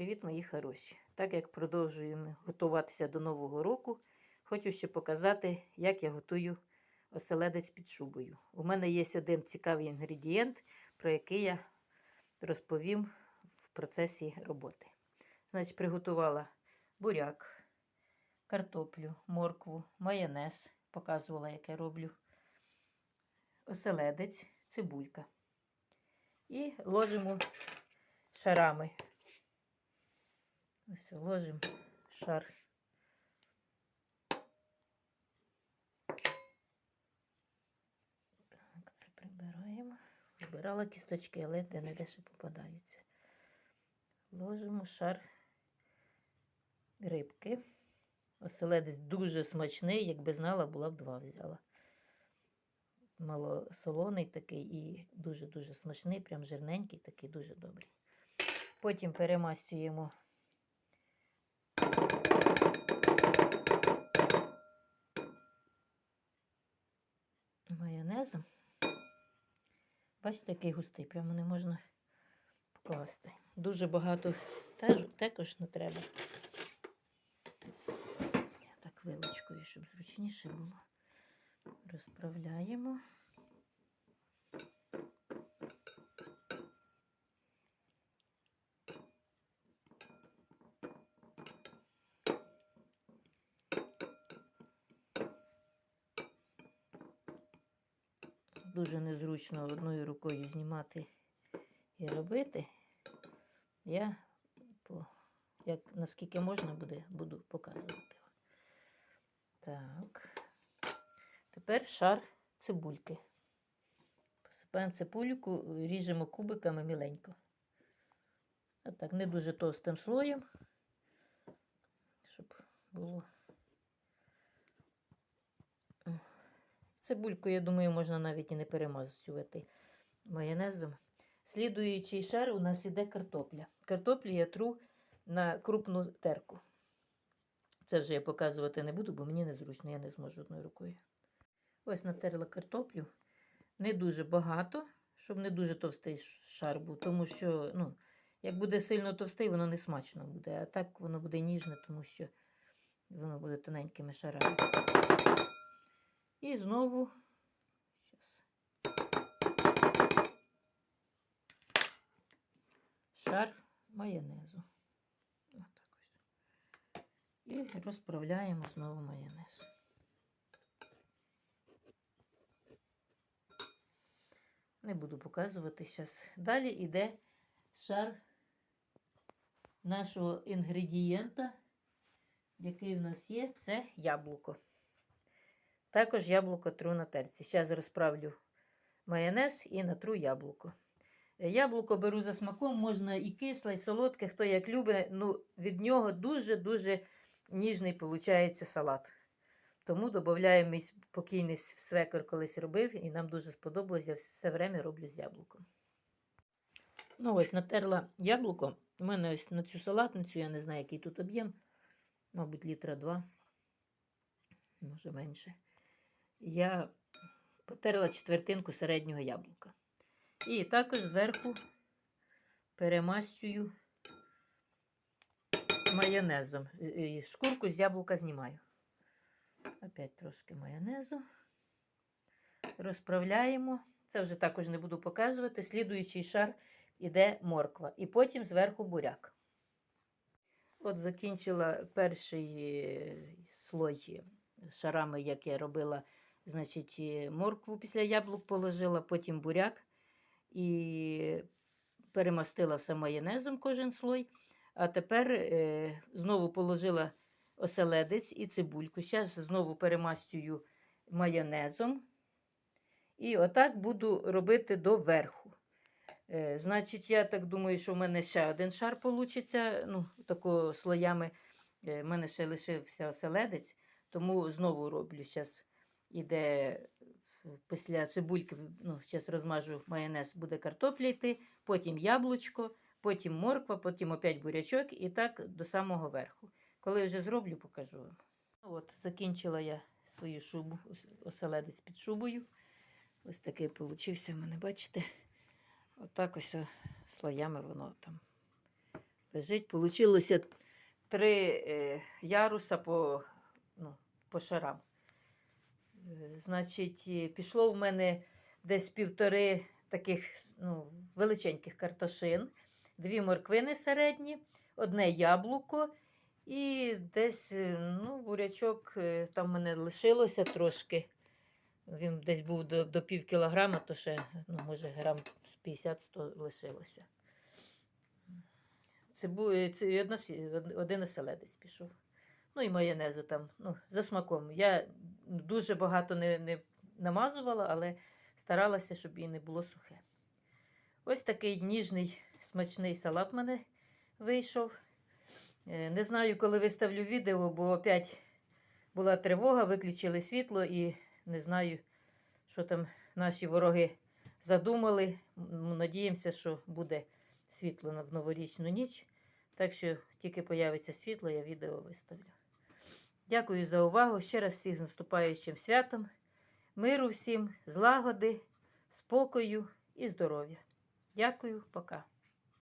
Привіт, мої хороші! Так як продовжуємо готуватися до Нового року, хочу ще показати, як я готую оселедець під шубою. У мене є один цікавий інгредієнт, про який я розповім в процесі роботи. Значить, приготувала буряк, картоплю, моркву, майонез, показувала, як я роблю, оселедець, цибулька. І ложимо шарами. Ось ложимо шар. Так, це прибираємо. Вибирала кісточки, але де не ще попадаються. Ложимо шар рибки. Оселедець дуже смачний, якби знала, була б два взяла. Малосолоний такий і дуже-дуже смачний, прям жирненький, такий дуже добрий. Потім перемастюємо майонезом. Бачите, який густий, прямо не можна покласти. Дуже багато теж, також не треба. Я так вилочкою, щоб зручніше було. Розправляємо. Дуже незручно одною рукою знімати і робити. Я по, як, наскільки можна буде, буду показувати. Так. Тепер шар цибульки. Посипаємо цибульку, ріжемо кубиками міленько. Отак, не дуже товстим слоєм, щоб було. Цибульку, я думаю, можна навіть і не перемазувати майонезом. Слідуючий шар у нас іде картопля. Картоплю я тру на крупну терку. Це вже я показувати не буду, бо мені незручно, я не зможу одною рукою. Ось натерла картоплю. Не дуже багато, щоб не дуже товстий шар був, тому що, ну, як буде сильно товстий, воно не смачно буде. А так воно буде ніжне, тому що воно буде тоненькими шарами. І знову щас. шар майонезу. Отак ось. І розправляємо знову майонез. Не буду показувати зараз. Далі йде шар нашого інгредієнта, який в нас є, це яблуко. Також яблуко тру на терці. Зараз розправлю майонез і натру яблуко. Яблуко беру за смаком, можна і кисле, і солодке, хто як любить. Ну, Від нього дуже-дуже ніжний виходить салат. Тому додаємо мій покійний свекор колись робив, і нам дуже сподобалось, я все время роблю з яблуком. Ну ось, натерла яблуко. У мене ось на цю салатницю, я не знаю, який тут об'єм, мабуть, літра два, може менше я потерла четвертинку середнього яблука. І також зверху перемащую майонезом. І шкурку з яблука знімаю. Опять трошки майонезу. Розправляємо. Це вже також не буду показувати. Слідуючий шар іде морква. І потім зверху буряк. От закінчила перший слой шарами, як я робила Значить, моркву після яблук положила, потім буряк і перемастила все майонезом кожен слой. А тепер е, знову положила оселедець і цибульку. Зараз знову перемастюю майонезом. І отак буду робити до верху. Е, значить, я так думаю, що в мене ще один шар вийде. Ну, тако слоями. Е, в мене ще лишився оселедець, тому знову роблю зараз іде після цибульки, ну, зараз розмажу майонез, буде картопля йти, потім яблучко, потім морква, потім опять бурячок і так до самого верху. Коли вже зроблю, покажу вам. От, Закінчила я свою шубу, оселедець під шубою. Ось такий получився мене, бачите? Отак ось слоями воно там лежить. Получилося три е, яруса по, ну, по шарам. Значить, е, пішло в мене десь півтори таких ну, величеньких картошин, дві морквини середні, одне яблуко і десь е, ну, бурячок е, там в мене лишилося трошки. Він десь був до, до пів кілограма, то ще, ну, може, грам 50-100 лишилося. Це був це один оселедець пішов. Ну і майонезу там, ну, за смаком. Я дуже багато не, не намазувала, але старалася, щоб її не було сухе. Ось такий ніжний смачний салат в мене вийшов. Е, Не знаю, коли виставлю відео, бо опять була тривога, виключили світло і не знаю, що там наші вороги задумали. Надіємося, що буде світло в новорічну ніч. Так що тільки появиться світло, я відео виставлю. Дякую за увагу. Ще раз всіх з наступаючим святом. Миру всім, злагоди, спокою і здоров'я. Дякую, пока.